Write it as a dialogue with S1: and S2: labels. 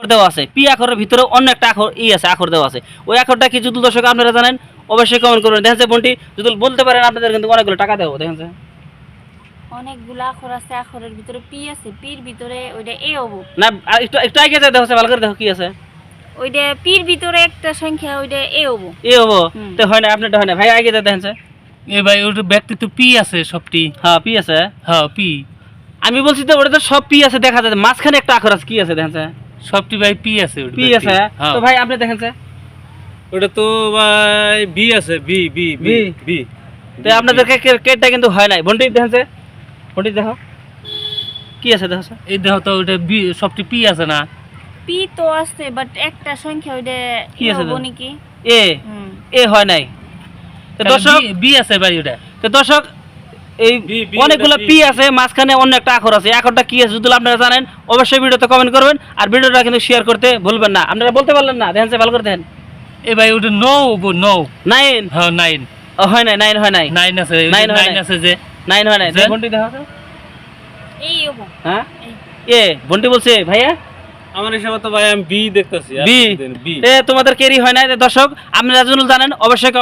S1: আখর দেওয়া আছে। পি আখরের ভিতরে অন্য একটা আখর ই আছে আখর দেওয়া আছে। ওই আখরটা কি যদি দর্শক আপনারা জানেন? অবশ্যই কমেন্ট করবেন। দেখেন বন্টি যদি বলতে পারেন আপনাদের কিন্তু অনেকগুলো টাকা দেবো। দেখেন
S2: অনেকগুলো আখর আছে আখরের ভিতরে পি আছে। পির ভিতরে ওইটা এ হব।
S1: না একটু একটু আগে যাই দেখো ভালো করে দেখো কি আছে।
S2: ওইটা পির ভিতরে একটা সংখ্যা ওইটা এ হব।
S1: এ হব?
S2: হুম।
S1: তো হয় না আপনারটা হয় না। ভাই আগে যাই দেখেন
S3: এ ভাই ওটা ব্যক্তি পি আছে সবটি।
S1: হ্যাঁ পি আছে।
S3: হ্যাঁ পি।
S1: আমি বলছি তো ওটা তো সব পি আছে দেখা যায় মাঝখানে একটা আখর আছে কি আছে দেখেন যে।
S3: সবটি ভাই পি আছে
S1: পি আছে
S3: হ্যাঁ।
S1: তো ভাই আপনি দেখেন যে।
S4: ওটা তো ভাই বি আছে বি বি বি
S1: বি। তো আপনাদেরকে কে- কেটটা কিন্তু হয় নাই বন্টি দেখেন যে। বন্টি দেখো কি আছে দেখো যে।
S3: এই দেখো তো ওটা বি সবটি পি আছে না
S2: পি তো আছে বাট একটা সংখ্যা ওইটা
S1: কি আছে
S2: হব
S1: তো?
S2: নাকি
S1: এ এ হয় নাই তো দর্শক
S3: বি আছে ভাই ওটা
S1: তো দর্শক এই অনেকগুলো পি আছে মাঝখানে অন্য একটা আখর আছে। আখরটা কি আছে যদি আপনারা জানেন অবশ্যই ভিডিওতে কমেন্ট করবেন। আর ভিডিওটা কিন্তু শেয়ার করতে ভুলবেন না। আপনারা বলতে পারলেন না। দেখেন ভালো করে দেখেন
S3: এ ভাই ওটা নো নো
S1: নাইন
S3: হ্যাঁ নাইন
S1: হয় নাই নাইন হয় নাই।
S3: নাইন আছে
S1: হয়
S3: নাইন আছে যে।
S1: নাইন হয় নাই? বন্টি দেখো।
S2: এই
S1: হ্যাঁ?
S2: এই।
S1: এ বন্টি বলছে ভাইয়া?
S4: আমার হিসাবে তো ভাই আমি বি দেখতেছি
S1: বি
S4: বি
S1: এ তোমাদের কেরি হয় নাই দর্শক। আপনারা জানেন অবশ্যই